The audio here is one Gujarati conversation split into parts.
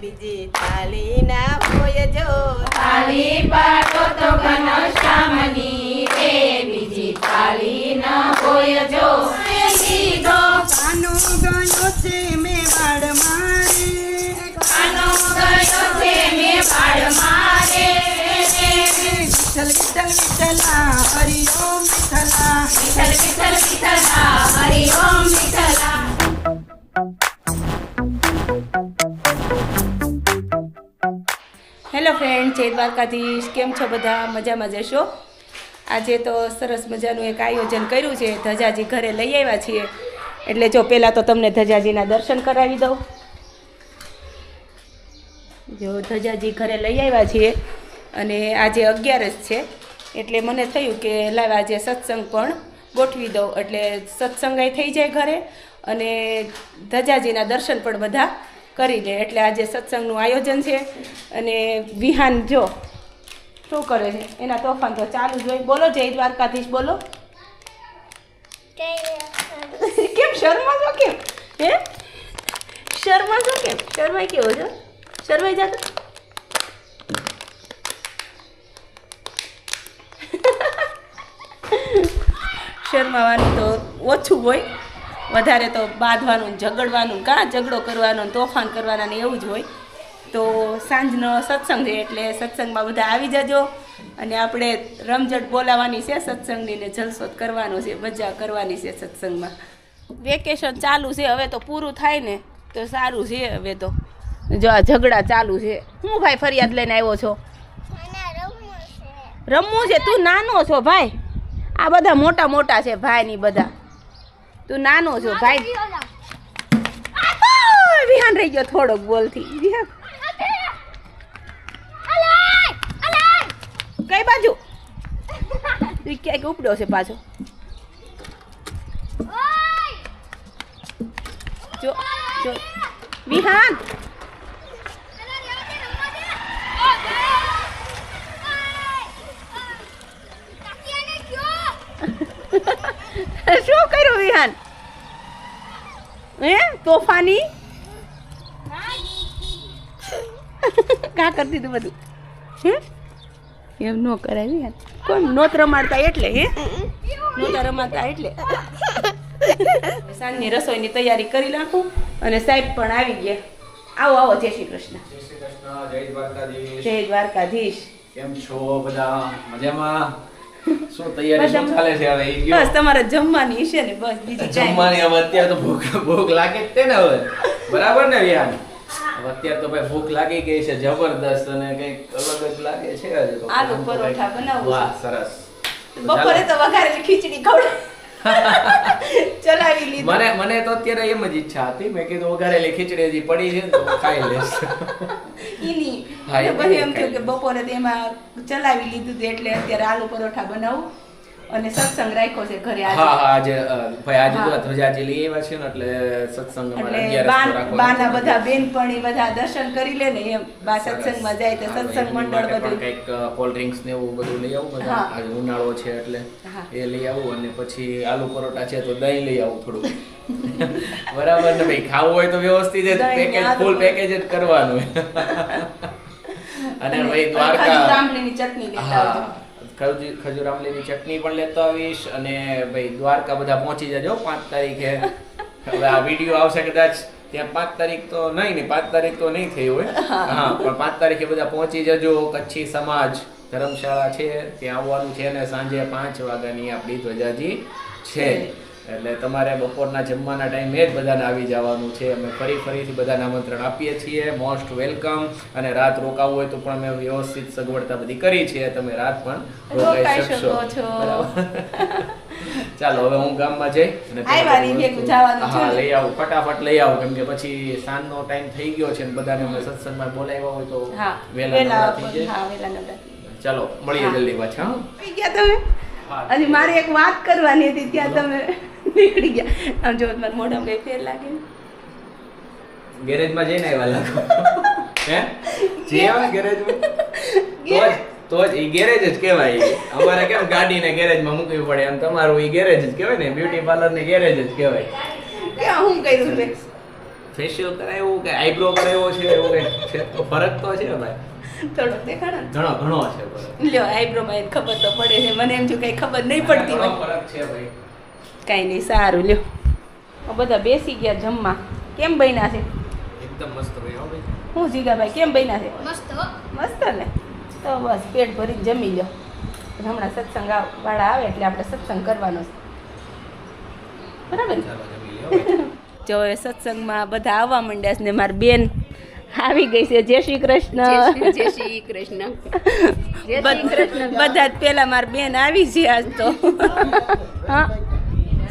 બીજી થાળી ના હોય જો થાળી પાટો તો ઘનશ્યામની રે બીજી થાળી ના હોય જો કીધો કાનો ગયો છે મે વાડ મારે. કાનો ગયો છે મે વાડ મારે. વિઠ્ઠલ વિઠ્ઠલ વિઠ્ઠલા હરિ ઓમ વિઠ્ઠલા વિઠ્ઠલ વિઠ્ઠલ વિઠ્ઠલા હરિ ઓમ વિઠ્ઠલા ફ્રેન્ડ, જય દ્વારકાધીશ, કેમ છો બધા? મજામાં જશો? આજે તો સરસ મજાનું એક આયોજન કર્યું છે. ધજાજી ઘરે લઈ આવ્યા છીએ. એટલે જો પહેલાં તો તમને ધજાજીના દર્શન કરાવી દઉં. જો ધજાજી ઘરે લઈ આવ્યા છીએ અને આજે અગિયારસ છે. એટલે મને થયું કે લાવ આજે સત્સંગ પણ ગોઠવી દઉં. એટલે સત્સંગાઈ થઈ જાય ઘરે અને ધજાજીના દર્શન પણ બધા કરી લે એટલે આજે સત્સંગનું આયોજન છે અને વિહાન જો શું કરે છે? એના તોફાન તો ચાલુ જ હોય. બોલો જય દ્વારકાધીશ બોલો. કેમ શર્મા છો કેમ? હે? શર્મા છો કેમ? શર્માઈ કેવો છો? શર્માઈ જાતો? શર્માવાનું તો ઓછું હોય. વધારે તો બાંધવાનું ઝઘડવાનું કાં ઝઘડો કરવાનો તોફાન કરવાના ને એવું જ હોય. તો સાંજનો સત્સંગ છે એટલે સત્સંગમાં બધા આવી જજો અને આપણે રમઝટ બોલાવવાની છે સત્સંગની ને જલસો કરવાનો છે મજા કરવાની છે સત્સંગમાં. વેકેશન ચાલુ છે હવે તો પૂરું થાય ને તો સારું છે હવે તો. જો આ ઝઘડા ચાલુ છે. હું ભાઈ ફરિયાદ લઈને આવ્યો છો? રમવું છે. તું નાનો છો ભાઈ? આ બધા મોટા મોટા છે ભાઈ ની બધા. તું નાનો છો ભાઈ આ, વિહાન રહી ગયો થોડોક બોલથી વિહાન કઈ બાજુ તું ક્યાંક ઉપડ્યો છે પાછો જો જો વિહાન શું કર્યું વિહાન હે? તોફાની? કા કરી દીધું બધું? હે? એમ ન કરાવી વિહાન કોણ નોત રમાડતા એટલે હે? નોતા રમાડતા એટલે. સાંજની રસોઈની તૈયારી કરી નાખું અને સાહેબ પણ આવી ગયા. આવો આવો જય શ્રી કૃષ્ણ. જય શ્રી કૃષ્ણ જય દ્વારકાધીશ. જય દ્વારકાધીશ. કેમ છો બધા? મજામાં? શું તૈયારી શું ચાલે છે હવે? બસ તમારે જમવાની છે ને બસ બીજું જમવાની હવે અત્યારે તો ભૂખ ભૂખ લાગે જ ને હવે. બરાબર ને વિહાન અત્યારે તો ભાઈ ભૂખ લાગી ગઈ છે જબરદસ્ત અને કંઈક અલગ જ લાગે છે આજે તો. આલુ પરોઠા બનાવવું વાહ સરસ. બપોરે તો વઘારેલી ખીચડી ખવડાવી. ચલાવી લીધી. મને મને તો અત્યારે એમ જ ઈચ્છા હતી. મેં કીધું વઘારેલી ખીચડી હજી પડી છે તો ખાઈ લઈશ. ઈની. એટલે પછી એમ થયું કે બપોરે તેમાં ચલાવી લીધું હતું એટલે અત્યારે આલુ પરોઠા બનાવું અને સત્સંગ રાખ્યો છે ઘરે આજે. હા આજે ભાઈ આજે તો ધ્વજાજી લઈ આવ્યા છે ને એટલે સત્સંગ એટલે બાન બધા. બેનપણી બધા દર્શન કરી લે ને એમ. બા સત્સંગમાં જાય તો સત્સંગ મંડળ બધું. કંઈક કોલ્ડ ડ્રિંક્સ ને એવું બધું લઈ આવું બધા. આજે ઉનાળો છે એટલે એ લઈ આવું અને પછી આલુ પરોઠા છે તો દહીં લઈ આવું થોડું બરાબર ને ભાઈ ખાવું હોય તો વ્યવસ્થિત જ પેકેજ ફૂલ પેકેજ જ કરવાનું. અને ભાઈ દ્વારકા ચટણી લેતા ખજૂર આમલીની ચટણી પણ લેતો આવીશ અને ભાઈ દ્વારકા બધા પહોંચી જજો પાંચ તારીખે. હવે આ વીડિયો આવશે કદાચ ત્યાં પાંચ તારીખ તો નહીં ને પાંચ તારીખ તો નહીં થઈ હોય. હા. પણ પાંચ તારીખે બધા પહોંચી જજો કચ્છી સમાજ ધર્મશાળા છે ત્યાં આવવાનું છે અને સાંજે પાંચ વાગ્યાની આપણી ધ્વજાજી છે. એટલે તમારે બપોરના જમવાના ટાઈમે જ બધાને આવી જવાનું છે. અમે ફરી ફરીથી બધાને આમંત્રણ આપીએ છીએ. મોસ્ટ વેલકમ અને રાત રોકાવું હોય તો પણ અમે વ્યવસ્થિત સગવડતા બધી કરી છે. તમે રાત પણ રોકાઈ રોકાઈ શકો શકશો ચાલો હવે હું ગામમાં જઈ અને હા લઈ આવું ફટાફટ લઈ આવું. કેમ કે પછી સાંજનો ટાઈમ થઈ ગયો છે ને બધાને અમે સત્સંગમાં બોલાવ્યા હોય તો વહેલા થઈ જાય. ચાલો મળીએ. જલ્દી પાછા ગયા તમે. હજી મારે એક વાત કરવાની હતી ત્યાં તમે નીકળી ગયા. આમ જો મારા મોઢામાં કઈ ફેર લાગે ગેરેજમાં જઈને આવ્યા લાગો. હે? જે આવે ગેરેજમાં. તો જ ઈ ગેરેજ જ કહેવાય અમારે કેમ ગાડીને ગેરેજમાં મૂકવી પડે? એમ તમારું ઈ ગેરેજ જ કહેવાય ને? બ્યુટી પાર્લર ને ગેરેજ જ કહેવાય. ક્યાં હું કર્યું મેં ફેશિયલ કરાવ્યું કે આઈબ્રો કરાવ્યો છે? એવું કંઈ છે? તો ફરક તો છે ભાઈ. થોડો દેખાડો ઘણો ઘણો છે લ્યો આઈબ્રો માં ખબર તો પડે છે. મને એમ જો કઈ ખબર નહીં પડતી હોય. ફરક છે ભાઈ. કાંઈ નહીં સારું લ્યો. આ બધા બેસી ગયા જમવા. કેમ બન્યા છે? એકદમ મસ્ત ભાઈ હું જીગાભાઈ કેમ બન્યા છે? મસ્ત મસ્ત ને? તો બસ પેટ ભરીને જમી લો હમણાં સત્સંગ વાળા આવે એટલે આપણે સત્સંગ કરવાનો છે. બરાબર. જો એ સત્સંગમાં બધા આવવા માંડ્યા છે ને મારી બેન આવી ગઈ છે. જય શ્રી કૃષ્ણ. જય શ્રી કૃષ્ણ. બધ- બધા જ પેલા મારી બેન આવી છે આજ તો. હા.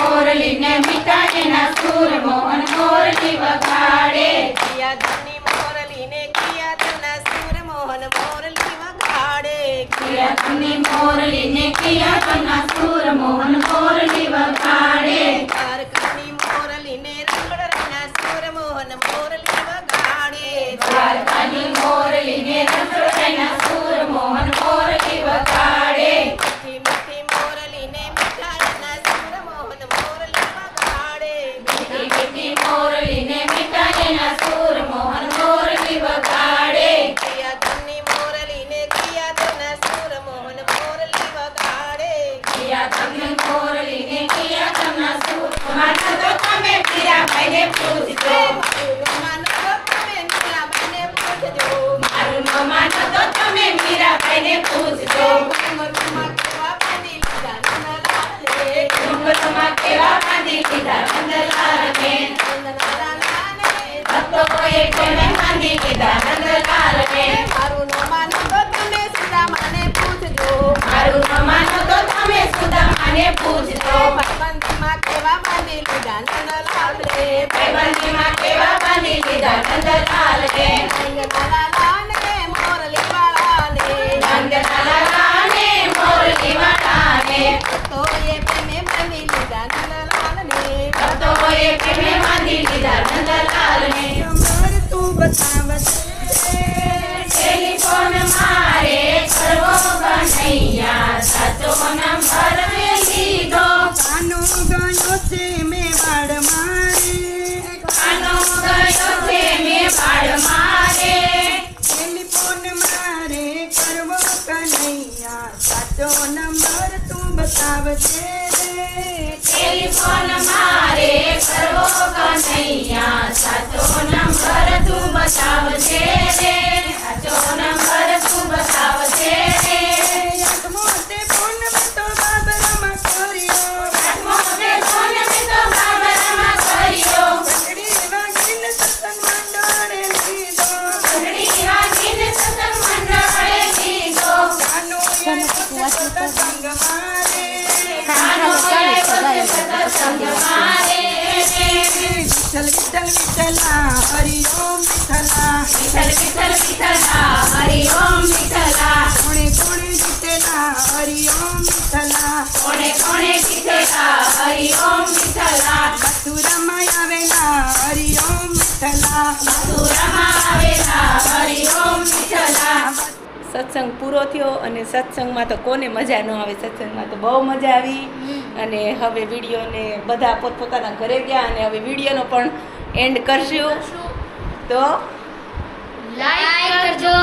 મોરલી ને મીઠા ના સુર મોહન મોરલી વગાડે. કિયા કિયા તની મોરલી ને કિયા તના સુર મોહન મોરલી વગાડે ભાઈબંધીમાં કેવા બાંધી લીધા? નંદલાલને નંદલાલાને. મોરલી વાળાને ભક્તોએ પ્રેમે બાંધી લીધા નંદલાલને. ટેલિફોન મારે કરવો કનૈયા સાચો નંબર મેં ટેલિફોન મારે કરવો સાચો નંબર તું બતાવજે. રે સાચો ઓમ વિઠ્ઠલા કોણે કોણે જીતેલા હરિ ઓમ હરિ ઓમ મથુરામાં આવેલા હરિ ઓમ આવેલા હરિ ઓમ સત્સંગ પૂરો થયો અને સત્સંગમાં તો કોને મજા ન આવે? સત્સંગમાં તો બહુ મજા આવી. અને હવે વિડીયોને બધા પોતપોતાના ઘરે ગયા અને હવે વિડીયોનો પણ એન્ડ કરશું. તો લાઈક કરજો